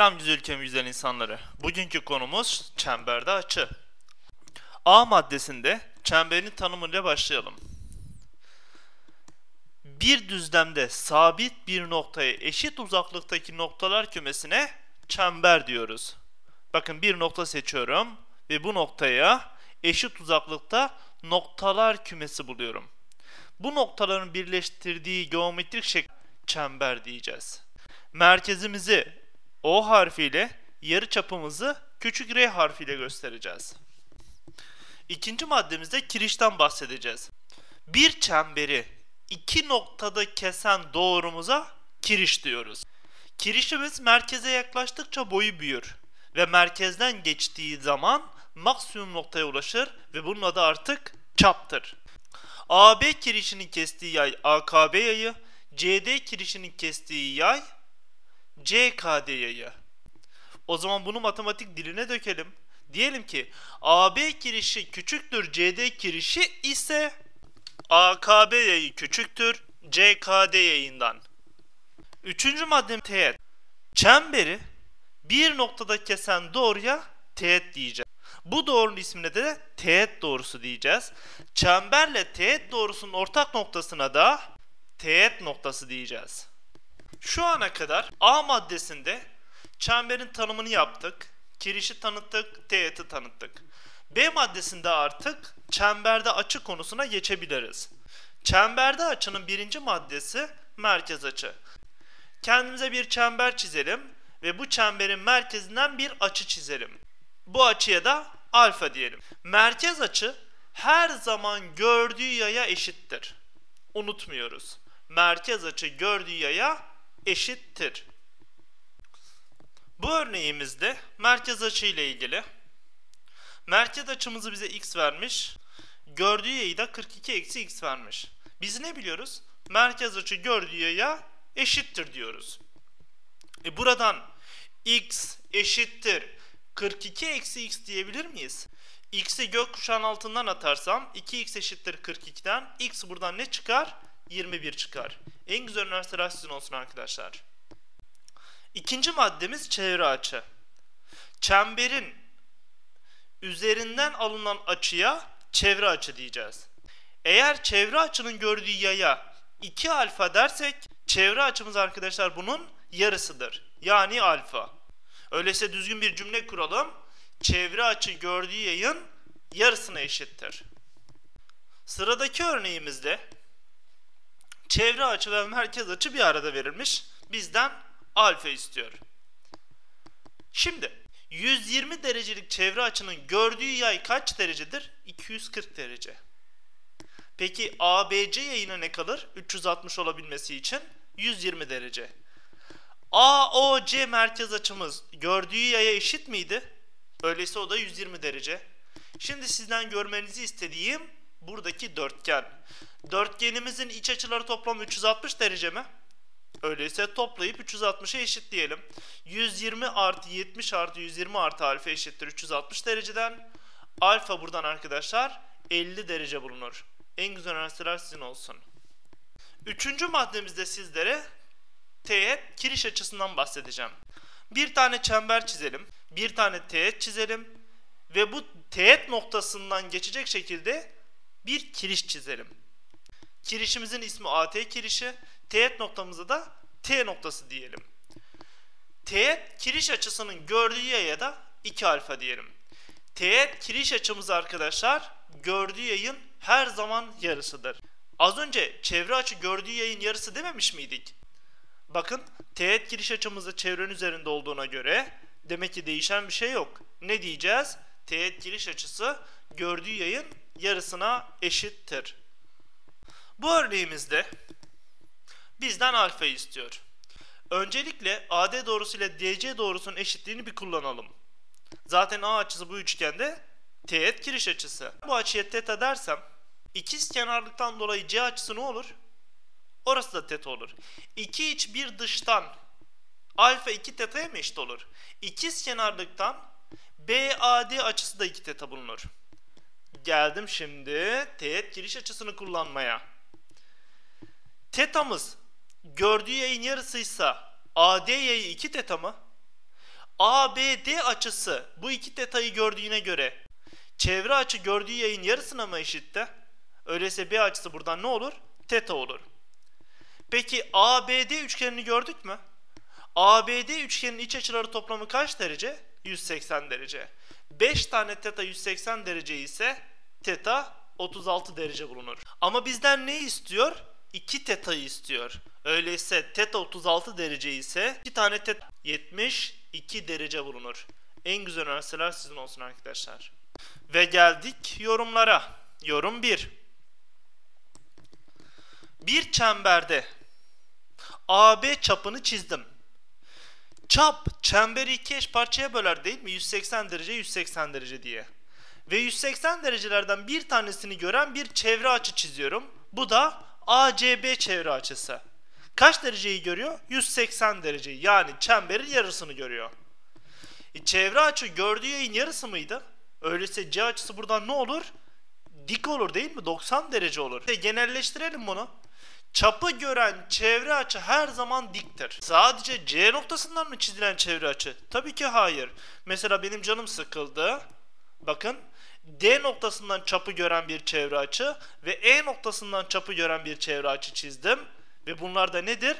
Selam güzel ülkem güzel insanları. Bugünkü konumuz çemberde açı. A maddesinde çemberin tanımıyla başlayalım. Bir düzlemde sabit bir noktaya eşit uzaklıktaki noktalar kümesine çember diyoruz. Bakın bir nokta seçiyorum ve bu noktaya eşit uzaklıkta noktalar kümesi buluyorum. Bu noktaların birleştirdiği geometrik şekil çember diyeceğiz. Merkezimizi O harfiyle, yarı çapımızı küçük R harfiyle göstereceğiz. İkinci maddemizde kirişten bahsedeceğiz. Bir çemberi iki noktada kesen doğrumuza kiriş diyoruz. Kirişimiz merkeze yaklaştıkça boyu büyür ve merkezden geçtiği zaman maksimum noktaya ulaşır ve bunun adı artık çaptır. AB kirişinin kestiği yay AKB yayı, CD kirişinin kestiği yay CKD yayı. O zaman bunu matematik diline dökelim. Diyelim ki AB kirişi küçüktür CD kirişi ise AKB yayı küçüktür CKD yayından. Üçüncü madde teğet. Çemberi bir noktada kesen doğruya teğet diyeceğiz. Bu doğrunun ismine de teğet doğrusu diyeceğiz. Çemberle teğet doğrusunun ortak noktasına da teğet noktası diyeceğiz. Şu ana kadar A maddesinde çemberin tanımını yaptık. Kirişi tanıttık, teğeti tanıttık. B maddesinde artık çemberde açı konusuna geçebiliriz. Çemberde açının birinci maddesi merkez açı. Kendimize bir çember çizelim ve bu çemberin merkezinden bir açı çizelim. Bu açıya da alfa diyelim. Merkez açı her zaman gördüğü yaya eşittir. Unutmuyoruz. Merkez açı gördüğü yaya eşittir. Bu örneğimizde merkez açı ile ilgili. Merkez açımızı bize x vermiş. Gördüğü yayı da 42 eksi x vermiş. Biz ne biliyoruz? Merkez açı gördüğü yaya eşittir diyoruz. E buradan x eşittir 42 eksi x diyebilir miyiz? x'i gökkuşağın altından atarsam 2x eşittir 42'den x buradan ne çıkar? 21 çıkar. En güzel üniversiteler sizin olsun arkadaşlar. İkinci maddemiz çevre açı. Çemberin üzerinden alınan açıya çevre açı diyeceğiz. Eğer çevre açının gördüğü yaya 2 alfa dersek çevre açımız arkadaşlar bunun yarısıdır. Yani alfa. Öyleyse düzgün bir cümle kuralım. Çevre açı gördüğü yayın yarısına eşittir. Sıradaki örneğimizde çevre açı ve merkez açı bir arada verilmiş. Bizden alfa istiyor. Şimdi 120 derecelik çevre açının gördüğü yay kaç derecedir? 240 derece. Peki ABC yayına ne kalır? 360 olabilmesi için 120 derece. AOC merkez açımız gördüğü yaya eşit miydi? Öyleyse o da 120 derece. Şimdi sizden görmenizi istediğim buradaki dörtgen. Dörtgenimizin iç açıları toplam 360 derece mi? Öyleyse toplayıp 360'a eşitleyelim. 120 artı 70 artı 120 artı alfa eşittir 360 dereceden. Alfa buradan arkadaşlar 50 derece bulunur. En güzel üniversiteler sizin olsun. Üçüncü maddemizde sizlere teğet kiriş açısından bahsedeceğim. Bir tane çember çizelim. Bir tane teğet çizelim. Ve bu teğet noktasından geçecek şekilde bir kiriş çizelim. Kirişimizin ismi AT kirişi. Teğet noktamıza da T noktası diyelim. Teğet kiriş açısının gördüğü yaya da 2 alfa diyelim. Teğet kiriş açımız arkadaşlar gördüğü yayın her zaman yarısıdır. Az önce çevre açı gördüğü yayın yarısı dememiş miydik? Bakın teğet giriş açımızda çevrenin üzerinde olduğuna göre demek ki değişen bir şey yok. Ne diyeceğiz? Teğet giriş açısı gördüğü yayın yarısına eşittir. Bu örneğimizde bizden alfa istiyor. Öncelikle AD doğrusu ile DC doğrusunun eşitliğini bir kullanalım. Zaten A açısı bu üçgende teğet giriş açısı. Bu açıya teta dersem ikiz kenarlıktan dolayı C açısı ne olur? Orası da teta olur. İki iç bir dıştan alfa 2 teta'ya mı eşit olur? İkiz kenarlıktan BAD açısı da 2 teta bulunur. Geldim şimdi teğet giriş açısını kullanmaya. Tetamız gördüğü yayın yarısıysa AD yayı 2 teta mı? ABD açısı bu iki teta'yı gördüğüne göre çevre açı gördüğü yayın yarısına mı eşitti? Öyleyse B açısı buradan ne olur? Teta olur. Peki ABD üçgenini gördük mü? ABD üçgeninin iç açıları toplamı kaç derece? 180 derece. 5 tane teta 180 derece ise teta 36 derece bulunur. Ama bizden ne istiyor? 2 teta'yı istiyor. Öyleyse teta 36 derece ise 2 tane teta 72 derece bulunur. En güzel üniversiteler sizin olsun arkadaşlar. Ve geldik yorumlara. Yorum 1. Bir çemberde AB çapını çizdim. Çap çemberi iki eş parçaya böler değil mi? 180 derece 180 derece diye. Ve 180 derecelerden bir tanesini gören bir çevre açı çiziyorum. Bu da ACB çevre açısı. Kaç dereceyi görüyor? 180 derece. Yani çemberin yarısını görüyor. E, çevre açı gördüğü yayın yarısı mıydı? Öyleyse C açısı buradan ne olur? Dik olur değil mi? 90 derece olur. E, genelleştirelim bunu. Çapı gören çevre açı her zaman diktir. Sadece C noktasından mı çizilen çevre açı? Tabii ki hayır. Mesela benim canım sıkıldı. Bakın D noktasından çapı gören bir çevre açı ve E noktasından çapı gören bir çevre açı çizdim. Ve bunlar da nedir?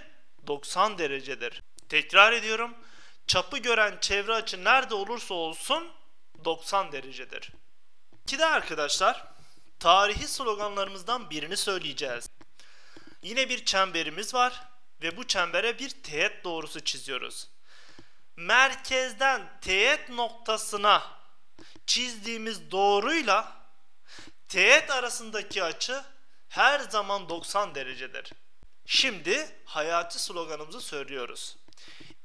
90 derecedir. Tekrar ediyorum. Çapı gören çevre açı nerede olursa olsun 90 derecedir. İki de arkadaşlar tarihi sloganlarımızdan birini söyleyeceğiz. Yine bir çemberimiz var ve bu çembere bir teğet doğrusu çiziyoruz. Merkezden teğet noktasına çizdiğimiz doğruyla teğet arasındaki açı her zaman 90 derecedir. Şimdi hayati sloganımızı söylüyoruz.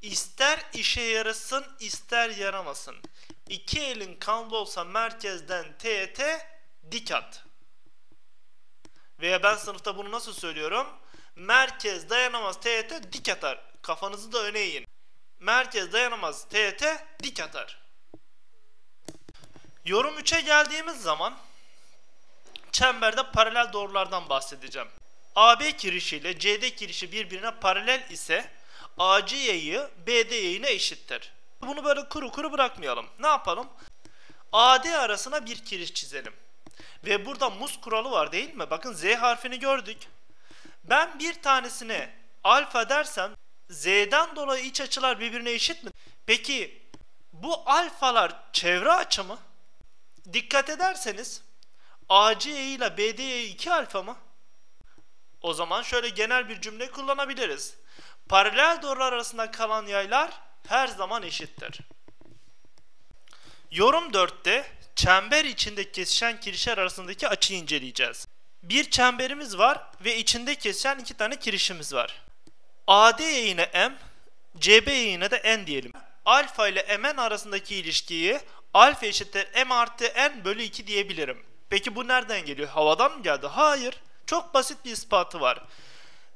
İster işe yarasın ister yaramasın. İki elin kanlı olsa merkezden teğete dik at. Veya ben sınıfta bunu nasıl söylüyorum? Merkez dayanamaz TET dik atar. Kafanızı da öne eğin. Merkez dayanamaz TET dik atar. Yorum 3'e geldiğimiz zaman çemberde paralel doğrulardan bahsedeceğim. AB kirişi ile CD kirişi birbirine paralel ise AC yayı BD yayına eşittir. Bunu böyle kuru kuru bırakmayalım. Ne yapalım? AD arasına bir kiriş çizelim. Ve burada muz kuralı var değil mi? Bakın Z harfini gördük. Ben bir tanesine alfa dersem Z'den dolayı iç açılar birbirine eşit mi? Peki bu alfalar çevre açı mı? Dikkat ederseniz AC ile BD iki alfa mı? O zaman şöyle genel bir cümle kullanabiliriz. Paralel doğrular arasında kalan yaylar her zaman eşittir. Yorum 4'te çember içinde kesişen kirişler arasındaki açıyı inceleyeceğiz. Bir çemberimiz var ve içinde kesişen iki tane kirişimiz var. AD yayına M, CB yayına da N diyelim. Alfa ile Mn arasındaki ilişkiyi alfa eşittir M artı N bölü 2 diyebilirim. Peki bu nereden geliyor? Havadan mı geldi? Hayır. Çok basit bir ispatı var.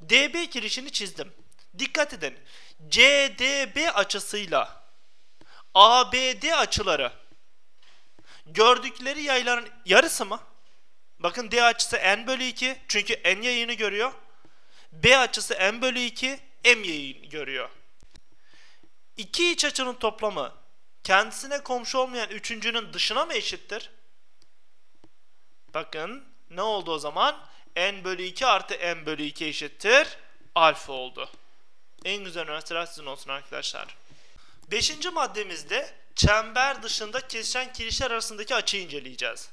DB kirişini çizdim. Dikkat edin. CDB açısıyla ABD açıları gördükleri yayların yarısı mı? Bakın D açısı n bölü 2 çünkü n yayını görüyor. B açısı n bölü 2 m yayını görüyor. İki iç açının toplamı kendisine komşu olmayan üçüncünün dışına mı eşittir? Bakın ne oldu o zaman? n bölü 2 artı n bölü 2 eşittir. Alfa oldu. En güzel üniversiteler sizin olsun arkadaşlar. Beşinci maddemizde çember dışında kesişen kirişler arasındaki açıyı inceleyeceğiz.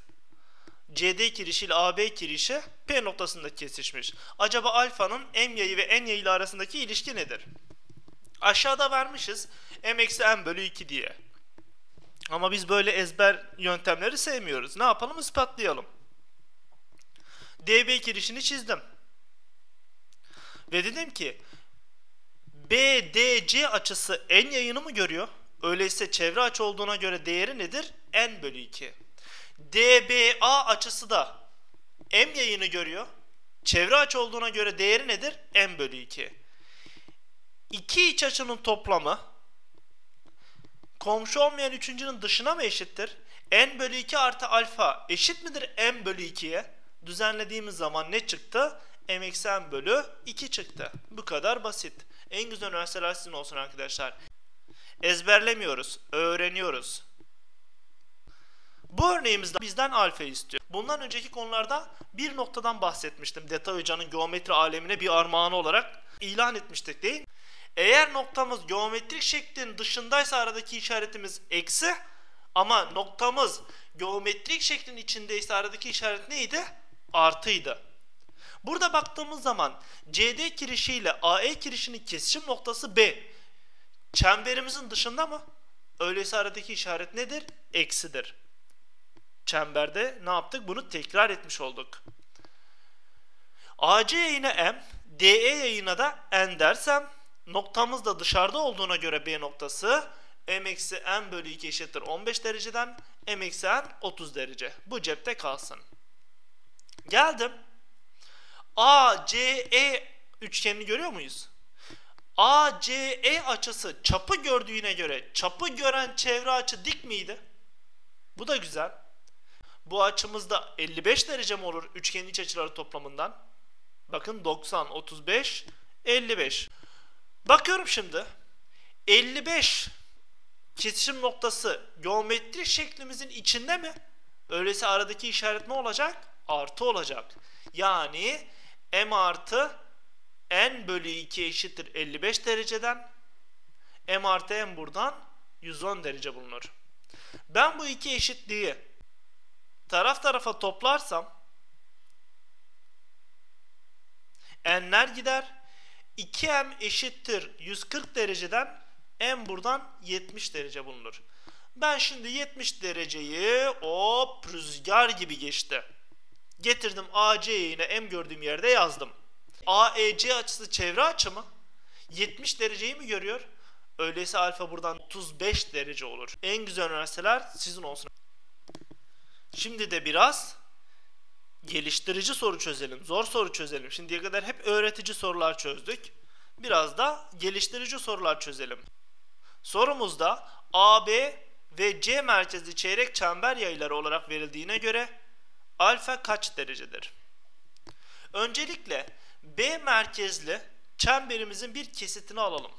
CD kirişi ile AB kirişi P noktasında kesişmiş. Acaba alfanın M yayı ve N yayı ile arasındaki ilişki nedir? Aşağıda vermişiz M eksi M bölü 2 diye. Ama biz böyle ezber yöntemleri sevmiyoruz. Ne yapalım? Ispatlayalım. DB kirişini çizdim. Ve dedim ki BDC açısı n yayını mı görüyor? Öyleyse çevre açı olduğuna göre değeri nedir? n bölü 2. DBA açısı da m yayını görüyor. Çevre açı olduğuna göre değeri nedir? n bölü 2. İki iç açının toplamı komşu olmayan üçüncünün dışına mı eşittir? n bölü 2 artı alfa eşit midir n bölü 2'ye? Düzenlediğimiz zaman ne çıktı? m eksi bölü 2 çıktı. Bu kadar basit. En güzel üniversiteler sizin olsun arkadaşlar. Ezberlemiyoruz, öğreniyoruz. Bu örneğimizde bizden alfa istiyor. Bundan önceki konularda bir noktadan bahsetmiştim. Detay Hoca'nın geometri alemine bir armağanı olarak ilan etmiştik değil mi? Eğer noktamız geometrik şeklin dışındaysa aradaki işaretimiz eksi ama noktamız geometrik şeklin içindeyse aradaki işaret neydi? Artıydı. Burada baktığımız zaman CD kirişi ile AE kirişinin kesişim noktası B. Çemberimizin dışında mı? Öyleyse aradaki işaret nedir? Eksidir. Çemberde ne yaptık? Bunu tekrar etmiş olduk. AC yayına M, DE yayına da N dersem noktamız da dışarıda olduğuna göre B noktası M eksi N bölü 2 eşittir 15 dereceden M eksi N 30 derece. Bu cepte kalsın. Geldim. ACE üçgenini görüyor muyuz? ACE açısı çapı gördüğüne göre çapı gören çevre açı dik miydi? Bu da güzel. Bu açımızda 55 derece mi olur üçgenin iç açıları toplamından? Bakın 90, 35, 55. Bakıyorum şimdi. 55 kesişim noktası geometrik şeklimizin içinde mi? Öyleyse aradaki işaret ne olacak? Artı olacak. Yani m artı n bölü 2 eşittir 55 dereceden. m artı n buradan 110 derece bulunur. Ben bu iki eşitliği taraf tarafa toplarsam n'ler gider. 2m eşittir 140 dereceden m buradan 70 derece bulunur. Ben şimdi 70 dereceyi hop rüzgar gibi geçti. Getirdim AC'yi yine M gördüğüm yerde yazdım. AEC açısı çevre açı mı? 70 dereceyi mi görüyor? Öyleyse alfa buradan 35 derece olur. En güzel üniversiteler sizin olsun. Şimdi de biraz geliştirici soru çözelim. Zor soru çözelim. Şimdiye kadar hep öğretici sorular çözdük. Biraz da geliştirici sorular çözelim. Sorumuzda AB ve C merkezli çeyrek çember yayları olarak verildiğine göre alfa kaç derecedir? Öncelikle B merkezli çemberimizin bir kesitini alalım.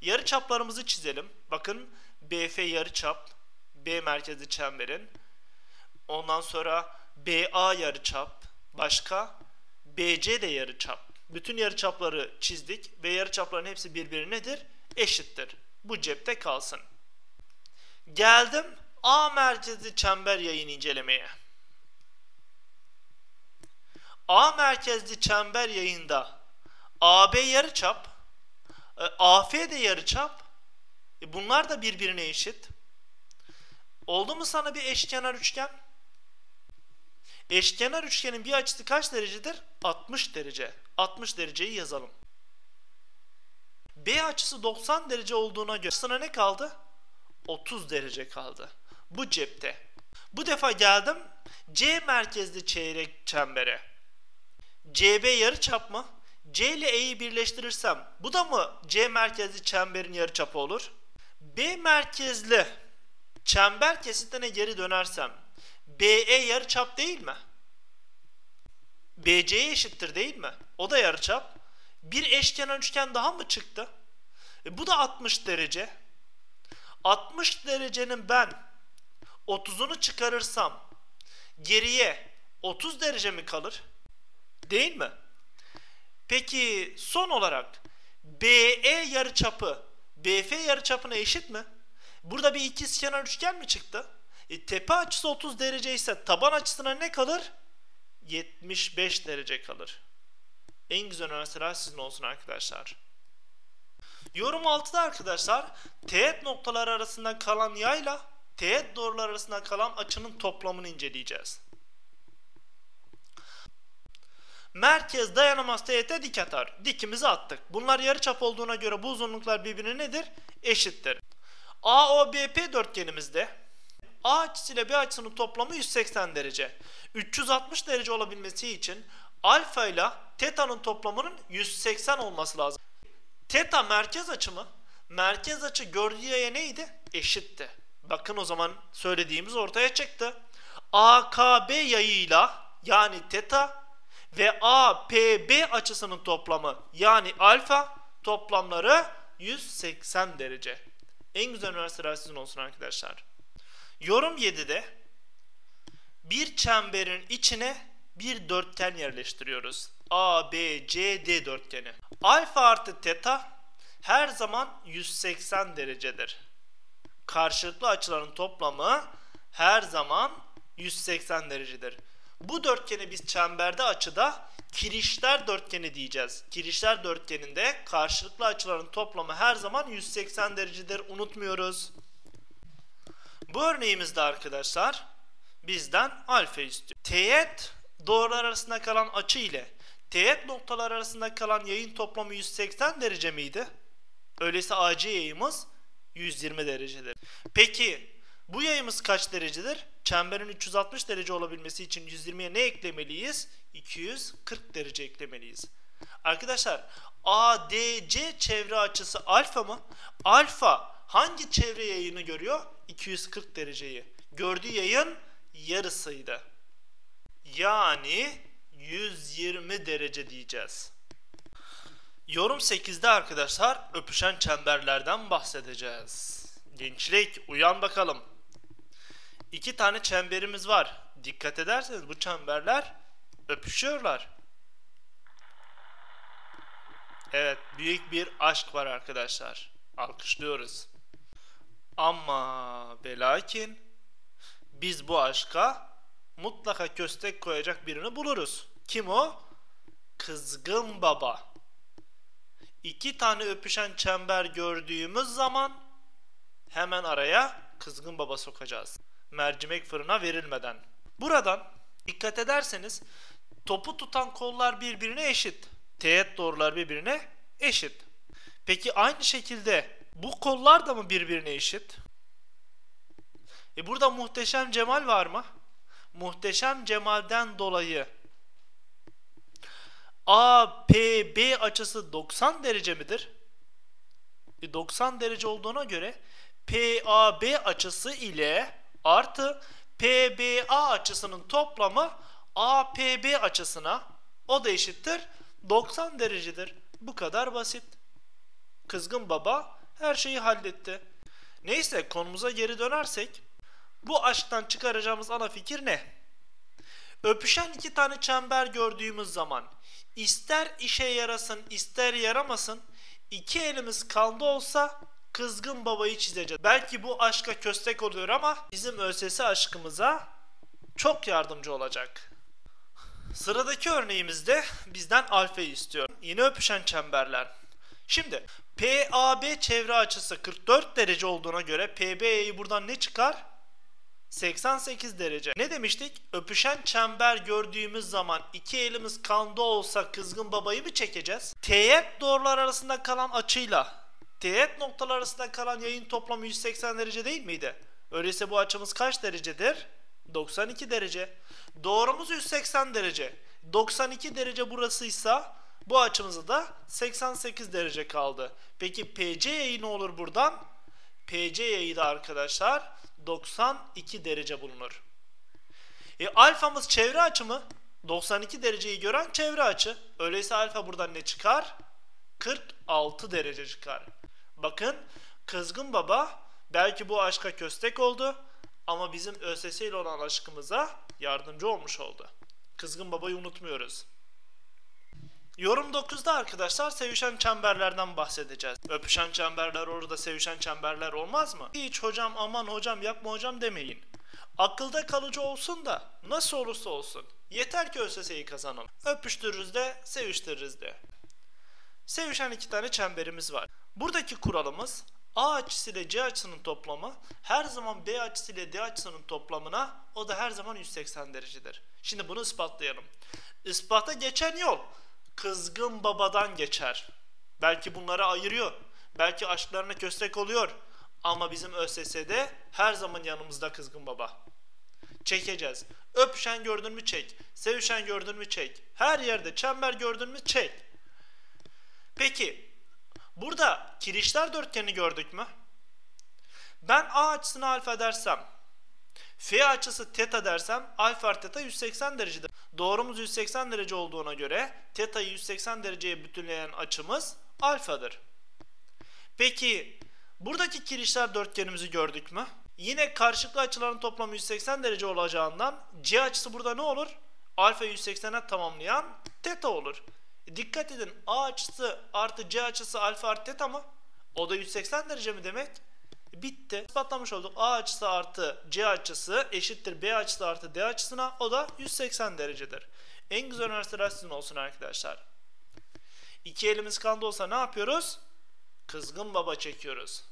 Yarı çaplarımızı çizelim. Bakın BF yarı çap, B merkezli çemberin. Ondan sonra BA yarı çap, başka BC de yarı çap. Bütün yarı çapları çizdik ve yarı çapların hepsi birbiri nedir? Eşittir. Bu cepte kalsın. Geldim A merkezli çember yayın incelemeye. A merkezli çember yayında AB yarıçap, e, AF de yarıçap. E bunlar da birbirine eşit. Oldu mu sana bir eşkenar üçgen? Eşkenar üçgenin bir açısı kaç derecedir? 60 derece. 60 dereceyi yazalım. B açısı 90 derece olduğuna göre sana ne kaldı? 30 derece kaldı. Bu cepte. Bu defa geldim C merkezli çeyrek çembere. CB yarıçap mı? C ile E'yi birleştirirsem bu da mı C merkezli çemberin yarıçapı olur? B merkezli çember kesitine geri dönersem BE yarıçap değil mi? BC'ye eşittir değil mi? O da yarıçap. Bir eşkenar üçgen daha mı çıktı? E bu da 60 derece. 60 derecenin ben 30'unu çıkarırsam geriye 30 derece mi kalır? Değil mi? Peki son olarak BE yarıçapı BF yarıçapına eşit mi? Burada bir ikizkenar üçgen mi çıktı? E, tepe açısı 30 derece ise taban açısına ne kalır? 75 derece kalır. En güzel üniversiteler sizin olsun arkadaşlar. Yorum 6'da arkadaşlar teğet noktalar arasında kalan yayla teğet doğrular arasında kalan açının toplamını inceleyeceğiz. Merkez dayanamaz teğete dik atar. Dikimizi attık. Bunlar yarıçap olduğuna göre bu uzunluklar birbirine nedir? Eşittir. AOBP dörtgenimizde A açısıyla B açısının toplamı 180 derece. 360 derece olabilmesi için alfa ile teta'nın toplamının 180 olması lazım. Teta merkez açı mı? Merkez açı gördüğü yaya neydi? Eşitti. Bakın o zaman söylediğimiz ortaya çıktı. AKB yayıyla yani teta ve APB açısının toplamı yani alfa toplamları 180 derece. En güzel üniversiteler sizin olsun arkadaşlar. Yorum 7'de bir çemberin içine bir dörtgen yerleştiriyoruz. A, B, C, D dörtgeni. Alfa artı teta her zaman 180 derecedir. Karşılıklı açıların toplamı her zaman 180 derecedir. Bu dörtgeni biz çemberde açıda kirişler dörtgeni diyeceğiz. Kirişler dörtgeninde karşılıklı açıların toplamı her zaman 180 derecedir. Unutmuyoruz. Bu örneğimizde arkadaşlar bizden alfa istiyor. Teğet doğrular arasında kalan açı ile teğet noktalar arasında kalan yayın toplamı 180 derece miydi? Öyleyse AC yayımız 120 derecedir. Peki bu yayımız kaç derecedir? Çemberin 360 derece olabilmesi için 120'ye ne eklemeliyiz? 240 derece eklemeliyiz. Arkadaşlar ADC çevre açısı alfa mı? Alfa hangi çevre yayını görüyor? 240 dereceyi. Gördüğü yayın yarısıydı. Yani 120 derece diyeceğiz. Yorum 8'de arkadaşlar öpüşen çemberlerden bahsedeceğiz. Gençlik uyan bakalım. İki tane çemberimiz var. Dikkat ederseniz bu çemberler öpüşüyorlar. Evet büyük bir aşk var arkadaşlar. Alkışlıyoruz. Ama belakin biz bu aşka mutlaka köstek koyacak birini buluruz. Kim o? Kızgın baba. İki tane öpüşen çember gördüğümüz zaman hemen araya kızgın baba sokacağız. Mercimek fırına verilmeden. Buradan dikkat ederseniz topu tutan kollar birbirine eşit. Teğet doğrular birbirine eşit. Peki aynı şekilde bu kollar da mı birbirine eşit? E burada muhteşem cemal var mı? Muhteşem cemalden dolayı APB açısı 90 derece midir? E 90 derece olduğuna göre PAB açısı ile artı PBA açısının toplamı APB açısına o da eşittir 90 derecedir. Bu kadar basit. Kızgın baba her şeyi halletti. Neyse konumuza geri dönersek bu aşktan çıkaracağımız ana fikir ne? Öpüşen iki tane çember gördüğümüz zaman ister işe yarasın ister yaramasın iki elimiz kanda olsa kızgın babayı çizeceğiz. Belki bu aşka köstek oluyor ama bizim ÖSS aşkımıza çok yardımcı olacak. Sıradaki örneğimizde bizden alfayı istiyor. Yine öpüşen çemberler. Şimdi PAB çevre açısı 44 derece olduğuna göre PB'yi buradan ne çıkar? 88 derece. Ne demiştik? Öpüşen çember gördüğümüz zaman iki elimiz kanda olsa kızgın babayı mı çekeceğiz? Teğet doğrular arasında kalan açıyla teğet noktalar arasında kalan yayın toplamı 180 derece değil miydi? Öyleyse bu açımız kaç derecedir? 92 derece. Doğrumuz 180 derece. 92 derece burasıysa bu açımızda da 88 derece kaldı. Peki PC yayı ne olur buradan? PC yayı da arkadaşlar 92 derece bulunur. E, alfamız çevre açı mı? 92 dereceyi gören çevre açı. Öyleyse alfa buradan ne çıkar? 46 derece çıkar. Bakın kızgın baba belki bu aşka köstek oldu ama bizim ÖSS ile olan aşkımıza yardımcı olmuş oldu. Kızgın babayı unutmuyoruz. Yorum 9'da arkadaşlar sevişen çemberlerden bahsedeceğiz. Öpüşen çemberler orada sevişen çemberler olmaz mı? Hiç hocam aman hocam yapma hocam demeyin. Akılda kalıcı olsun da nasıl olursa olsun. Yeter ki ÖSS'yi kazanalım. Öpüştürürüz de seviştiririz de. Sevişen iki tane çemberimiz var. Buradaki kuralımız A açısı ile C açısının toplamı her zaman B açısı ile D açısının toplamına o da her zaman 180 derecedir. Şimdi bunu ispatlayalım. Ispata geçen yol kızgın babadan geçer. Belki bunları ayırıyor. Belki aşklarına köstek oluyor. Ama bizim ÖSS'de her zaman yanımızda kızgın baba. Çekeceğiz. Öpüşen gördün mü çek. Sevişen gördün mü çek. Her yerde çember gördün mü çek. Peki burada kirişler dörtgeni gördük mü? Ben A açısını alfa dersem F açısı teta dersem alfa artı teta 180 derecedir. Doğrumuz 180 derece olduğuna göre teta'yı 180 dereceye bütünleyen açımız alfadır. Peki Buradaki kirişler dörtgenimizi gördük mü? Yine karşılıklı açıların toplamı 180 derece olacağından C açısı burada ne olur? Alfa 180'e tamamlayan teta olur. Dikkat edin A açısı artı C açısı alfa artı teta mı? O da 180 derece mi demek? Bitti. İspatlamış olduk. A açısı artı C açısı eşittir B açısı artı D açısına. O da 180 derecedir. En güzel üniversiteler sizin olsun arkadaşlar. İki elimiz kaldı olsa ne yapıyoruz? Kızgın baba çekiyoruz.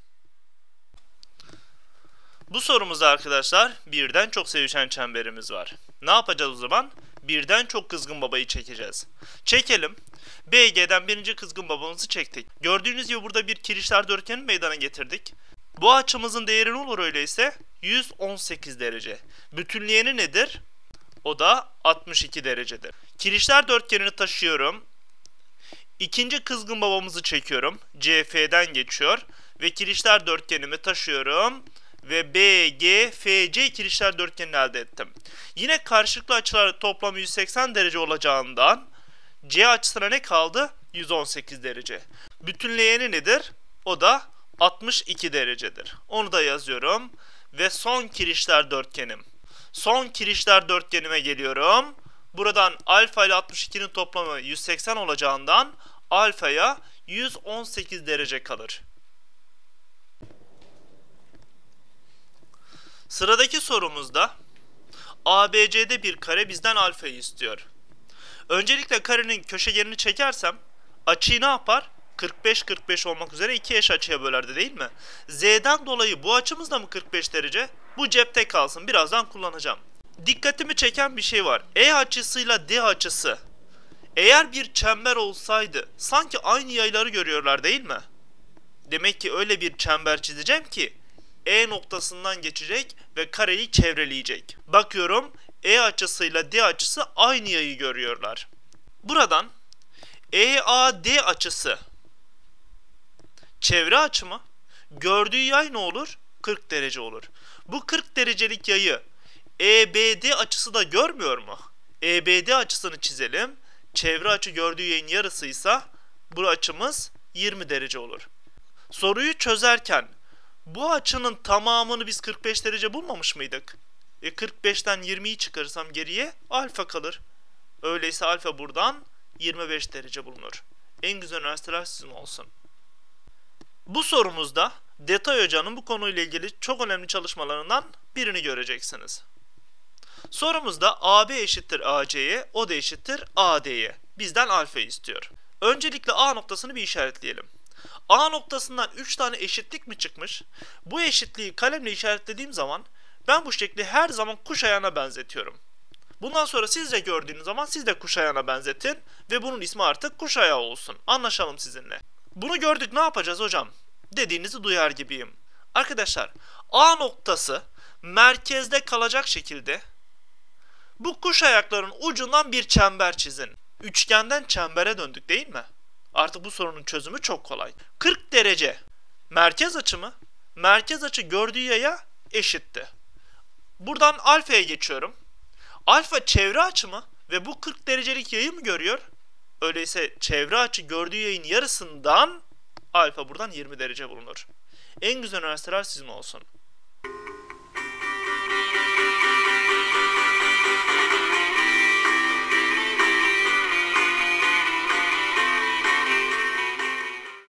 Bu sorumuzda arkadaşlar birden çok sevişen çemberimiz var. Ne yapacağız o zaman? Birden çok kızgın babayı çekeceğiz. Çekelim. BG'den birinci kızgın babamızı çektik. Gördüğünüz gibi burada bir kirişler dörtgeni meydana getirdik. Bu açımızın değeri ne olur öyleyse? 118 derece. Bütünleyeni nedir? O da 62 derecedir. Kirişler dörtgenini taşıyorum. İkinci kızgın babamızı çekiyorum. CF'den geçiyor. Ve kirişler dörtgenimi taşıyorum. Ve BGFC kirişler dörtgenini elde ettim. Yine karşılıklı açılar toplamı 180 derece olacağından C açısına ne kaldı? 118 derece. Bütünleyeni nedir? O da 62 derecedir. Onu da yazıyorum. Ve son kirişler dörtgenim. Son kirişler dörtgenime geliyorum. Buradan alfa ile 62'nin toplamı 180 olacağından alfaya 118 derece kalır. Sıradaki sorumuzda ABC'de bir kare bizden alfayı istiyor. Öncelikle karenin köşegenini çekersem açıyı ne yapar? 45-45 olmak üzere iki eş açıya bölerdi değil mi? Z'den dolayı bu açımız da mı 45 derece? Bu cepte kalsın. Birazdan kullanacağım. Dikkatimi çeken bir şey var. E açısıyla D açısı. Eğer bir çember olsaydı sanki aynı yayları görüyorlar değil mi? Demek ki öyle bir çember çizeceğim ki E noktasından geçecek ve kareyi çevreleyecek. Bakıyorum E açısıyla D açısı aynı yayı görüyorlar. Buradan EAD açısı çevre açı mı? Gördüğü yay ne olur? 40 derece olur. Bu 40 derecelik yayı EBD açısı da görmüyor mu? EBD açısını çizelim. Çevre açı gördüğü yayın yarısıysa bu açımız 20 derece olur. Soruyu çözerken bu açının tamamını biz 45 derece bulmamış mıydık? E 45'ten 20'yi çıkarırsam geriye alfa kalır. Öyleyse alfa buradan 25 derece bulunur. En güzel üniversiteler sizin olsun. Bu sorumuzda Detay Hoca'nın bu konuyla ilgili çok önemli çalışmalarından birini göreceksiniz. Sorumuzda AB eşittir AC'ye, o da eşittir AD'ye. Bizden alfa istiyor. Öncelikle A noktasını bir işaretleyelim. A noktasından 3 tane eşitlik mi çıkmış? Bu eşitliği kalemle işaretlediğim zaman ben bu şekli her zaman kuş ayağına benzetiyorum. Bundan sonra siz de gördüğünüz zaman siz de kuş ayağına benzetin ve bunun ismi artık kuş ayağı olsun. Anlaşalım sizinle. Bunu gördük ne yapacağız hocam? Dediğinizi duyar gibiyim. Arkadaşlar A noktası merkezde kalacak şekilde bu kuş ayaklarının ucundan bir çember çizin. Üçgenden çembere döndük değil mi? Artık bu sorunun çözümü çok kolay. 40 derece merkez açı mı? Merkez açı gördüğü yaya eşitti. Buradan alfaya geçiyorum. Alfa çevre açı mı? Ve bu 40 derecelik yayı mı görüyor? Öyleyse çevre açı gördüğü yayın yarısından alfa buradan 20 derece bulunur. En güzel üniversiteler sizin olsun.